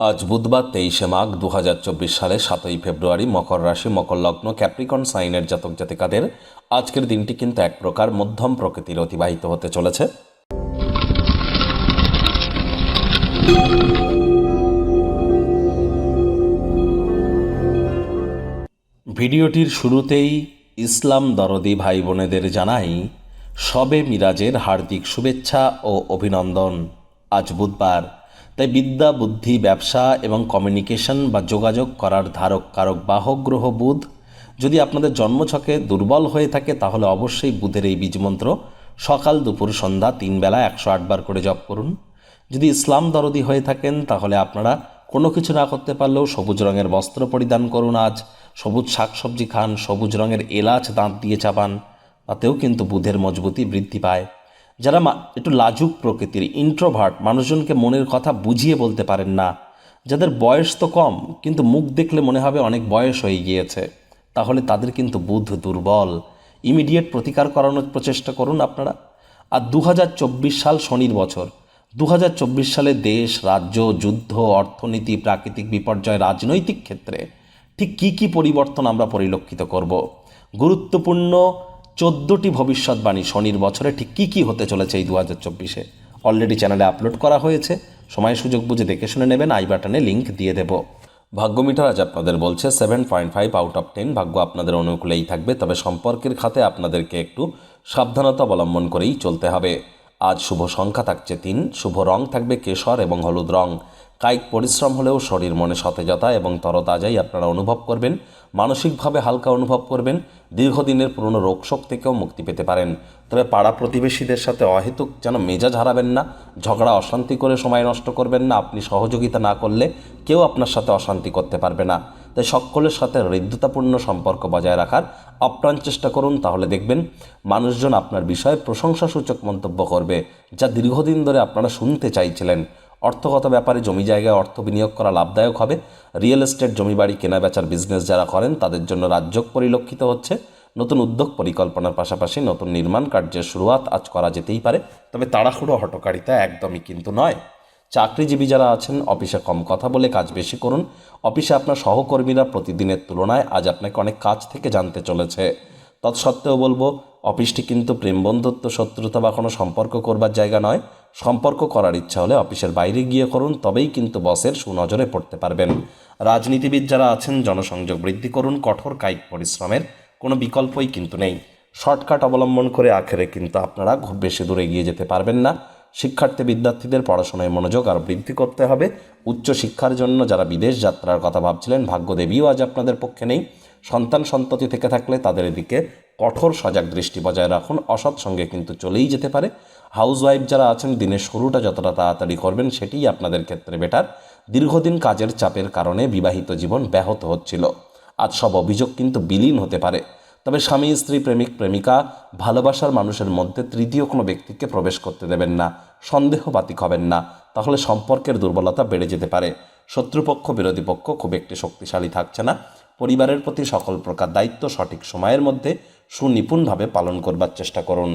আজ বুধবার তেইশে মাঘ দু হাজার চব্বিশ সালে সাতই ফেব্রুয়ারি মকর রাশি, মকর লগ্ন, ক্যাপ্রিকন সাইনের জাতক জাতিকাদের আজকের দিনটি কিন্তু এক প্রকার মধ্যম প্রকৃতির অতিবাহিত হতে চলেছে। ভিডিওটির শুরুতেই ইসলাম দরদি ভাই বোনেদের জানাই, সবে মিরাজের হার্দিক শুভেচ্ছা ও অভিনন্দন। আজ বুধবার তাই বিদ্যা, বুদ্ধি, ব্যবসা এবং কমিউনিকেশন বা যোগাযোগ করার ধারক, কারক বাহক গ্রহ বুধ। যদি আপনাদের জন্মছকে দুর্বল হয়ে থাকে, তাহলে অবশ্যই বুধের এই বীজমন্ত্র সকাল দুপুর সন্ধ্যা তিন বেলা একশো আটবার করে জপ করুন। যদি ইসলাম দরদি হয়ে থাকেন, তাহলে আপনারা কোনো কিছু না করতে পারলেও সবুজ রঙের বস্ত্র পরিধান করুন আজ। সবুজ শাকসবজি খান, সবুজ রঙের এলাচ দাঁত দিয়ে চাপান, তাতেও কিন্তু বুধের মজবুতি বৃদ্ধি পায়। যারা একটু লাজুক প্রকৃতির ইন্ট্রোভার্ট মানুষজনকে মনের কথা বুঝিয়ে বলতে পারেন না। যাদের বয়স তো কম, কিন্তু মুখ দেখলে মনে হবে অনেক বয়স হয়ে গিয়েছে। তাহলে তাদের কিন্তু বুধ দুর্বল। ইমিডিয়েট প্রতিকার করানোর প্রচেষ্টা করুন আপনারা। আর দু হাজার চব্বিশ সাল শনির বছর। দু হাজার চব্বিশ সালে দেশ, রাজ্য, যুদ্ধ, অর্থনীতি, প্রাকৃতিক বিপর্যয়, রাজনৈতিক ক্ষেত্রে ঠিক কী কী পরিবর্তন আমরা পরিলক্ষিত করব? গুরুত্বপূর্ণ চোদ্দোটি ভবিষ্যৎবাণী শনির বছরে ঠিক কী কী হতে চলেছে এই দু হাজার চব্বিশে অলরেডি চ্যানেলে আপলোড করা হয়েছে। সময় সুযোগ বুঝে দেখে শুনে নেবেন, আই বাটনে লিঙ্ক দিয়ে দেব। ভাগ্য মিটার আজ আপনাদের বলছে seven point five out of ten ভাগ্য আপনাদের অনুকূলেই থাকবে, তবে সম্পর্কের খাতে আপনাদেরকে একটু সাবধানতা অবলম্বন করেই চলতে হবে। আজ শুভ সংখ্যা থাকছে তিন, শুভ রং থাকবে কেশর এবং হলুদ রং। কায়িক পরিশ্রম হলেও শরীর মনে সতেজতা এবং তরতাজাই আপনারা অনুভব করবেন। মানসিকভাবে হালকা অনুভব করবেন, দীর্ঘদিনের পুরনো রোগশোক থেকেও মুক্তি পেতে পারেন। তবে পাড়া প্রতিবেশীদের সাথে অহেতুক যেন মেজাজ হারাবেন না, ঝগড়া, অশান্তি করে সময় নষ্ট করবেন না, আপনি সহযোগিতা না করলে কেউ আপনার সাথে অশান্তি করতে পারবে না। তাই সকলের সাথে হৃদ্যতাপূর্ণ সম্পর্ক বজায় রাখার আপ্রাণ চেষ্টা করুন, তাহলে দেখবেন মানুষজন আপনার বিষয়ে প্রশংসাসূচক মন্তব্য করবে, যা দীর্ঘদিন ধরে আপনারা শুনতে চাইছিলেন। অর্থগত ব্যাপারে জমি জায়গায় অর্থ বিনিয়োগ করা লাভদায়ক হবে। রিয়েল এস্টেট জমি বাড়ি কেনা বেচার বিজনেস যারা করেন, তাদের জন্য রাজ্য পরিলক্ষিত হচ্ছে। নতুন উদ্যোগ পরিকল্পনার পাশাপাশি নতুন নির্মাণ কার্যের শুরুয়াত আজ করা যেতেই পারে। তবে তাড়াহুড়ো হটকারিতা একদমই কিন্তু নয়। চাকরিজীবী যারা আছেন, অফিসে কম কথা বলে কাজ বেশি করুন। অফিসে আপনার সহকর্মীরা প্রতিদিনের তুলনায় আজ আপনাকে অনেক কাজ থেকে জানতে চলেছে। তৎসত্ত্বেও বলব অফিসটি কিন্তু প্রেম বন্ধুত্ব, শত্রুতা বা কোনো সম্পর্ক করবার জায়গা নয়। সম্পর্ক করার ইচ্ছা হলে অফিসের বাইরে গিয়ে করুন, তবেই কিন্তু বসের সুনজরে পড়তে পারবেন। রাজনীতিবিদ যারা আছেন, জনসংযোগ বৃদ্ধি করুন, কঠোর কায়িক পরিশ্রমের কোনো বিকল্পই কিন্তু নেই। শর্টকাট অবলম্বন করে আখেরে কিন্তু আপনারা খুব বেশি দূরে এগিয়ে যেতে পারবেন না। শিক্ষার্থী বিদ্যার্থীদের পড়াশোনায় মনোযোগ আর বৃদ্ধি করতে হবে। উচ্চ শিক্ষার জন্য যারা বিদেশ যাত্রার কথা ভাবছিলেন, ভাগ্যদেবীও আজ আপনাদের পক্ষে নেই। সন্তান সন্ততি থেকে থাকলে তাদের এদিকে কঠোর সজাগ দৃষ্টি বজায় রাখুন। অসৎ সঙ্গে কিন্তু চলেই যেতে পারে। হাউসওয়াইফ যারা আছেন, দিনের শুরুটা যতটা তাড়াতাড়ি করবেন সেটিই আপনাদের ক্ষেত্রে বেটার। দীর্ঘদিন কাজের চাপের কারণে বিবাহিত জীবন ব্যাহত হচ্ছিল। আজ সব অভিযোগ কিন্তু বিলীন হতে পারে। তবে স্বামী, স্ত্রী, প্রেমিক, প্রেমিকা, ভালোবাসার মানুষের মধ্যে তৃতীয় কোনো ব্যক্তিকে প্রবেশ করতে দেবেন না। সন্দেহবাতিক হবেন না। তাহলে সম্পর্কের দুর্বলতা বেড়ে যেতে পারে। শত্রুপক্ষ, বিরোধী পক্ষ খুব একটি শক্তিশালী থাকছে না। পরিবারের প্রতি সকল প্রকার দায়িত্ব সঠিক সময়ের মধ্যে সুনিপুণভাবে পালন করবার চেষ্টা করুন।